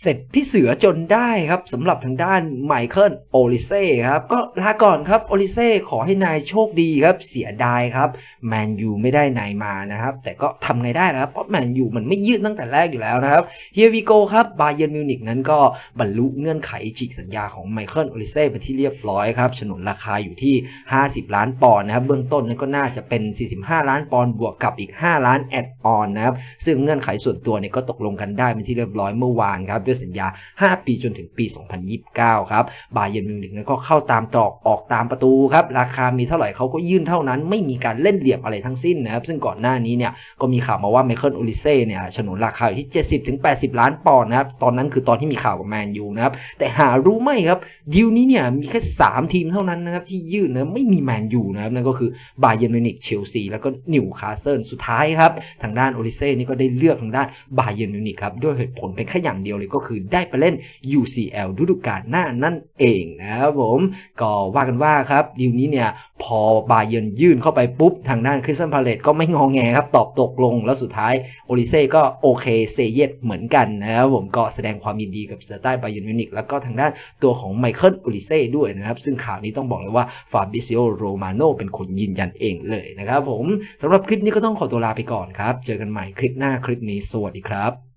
เสร็จพี่เสือจนได้ครับสำหรับทางด้านไมเคิลโอลิเซ่ครับ ก็ลาก่อนครับโอลิเซ่ขอให้นายโชคดีครับ เสียดายครับแมนยูไม่ได้นายมานะครับ แต่ก็ทำไงได้นะครับ เพราะแมนยูมันไม่ยืดตั้งแต่แรกอยู่แล้วนะครับเฮียวีโกครับบาเยนมิวนิกนั้นก็บรรลุเงื่อนไขฉีกสัญญาของไมเคิลโอลิเซ่ไปที่เรียบร้อยครับฉนนราคาอยู่ที่ 50 ล้านปอนด์นะครับเบื้องต้นนั้นก็น่าจะเป็น 45 ล้านปอนด์บวกกับอีก 5 ล้านแอดออนนะครับซึ่งเงื่อนไขส่วนตัวเนี่ยก็ตกลงกันได้เป็นที่เรียบร้อยเมื่อวานครับด้วยสัญญา 5 ปีจนถึงปี 2029 ครับ บาเยนมิวนิกนั้นก็เข้าตามตรอกออกตามประตูครับ ราคามีเท่าไหร่เขาก็ยื่นเท่านั้น ไม่มีการเล่นเหลี่ยมอะไรทั้งสิ้นนะครับ ซึ่งก่อนหน้านี้เนี่ยก็มีข่าวมาว่าไมเคิลโอลิเซ่เนี่ยฉนนราคาอยู่ที่ 70ถึง80 ล้านปอนด์นะครับ ตอนนั้นคือตอนที่มีข่าวกับแมนยูนะครับ แต่หารู้ไหมครับดีลนี้เนี่ยมีแค่ 3 ทีมเท่านั้นนะครับที่ยื่นนะไม่มีแมนยูนะครับนั่นก็คือบาเยนมิวนิกเชลซีแล้วก็นิวคาสเซิลสุดท้ายครับทางด้านโอลิเซ่นี่ก็ได้เลือกทางด้านบาเยนมิวนิกครับด้วยเหตุผลเป็นแค่อย่างเดียวเลยก็คือได้ไปเล่น UCL ฤดูกาลหน้านั่นเองนะครับผมก็ว่ากันว่าครับดีลนี้เนี่ยพอบาเย r n ยื่นเข้าไปปุ๊บ ทางด้านคริสตันพาเลตก็ไม่งอแงครับ ตอบตกลงแล้วสุดท้ายโอลิเซ่ก็โอเคเซเยตเหมือนกันนะครับผมก็แสดงความยินดีกับเสือใต้บาเยนมิวนิกแล้วก็ทางด้านตัวของไมเคิลโอลิเซ่ด้วยนะครับ ซึ่งข่าวนี้ต้องบอกเลยว่าฟาบิซิโอโรมาโนเป็นคนยืนยันเองเลยนะครับผมสำหรับคลิปนี้ก็ต้องขอตัวลาไปก่อนครับ เจอกันใหม่คลิปหน้าคลิปนี้สวัสดีครับ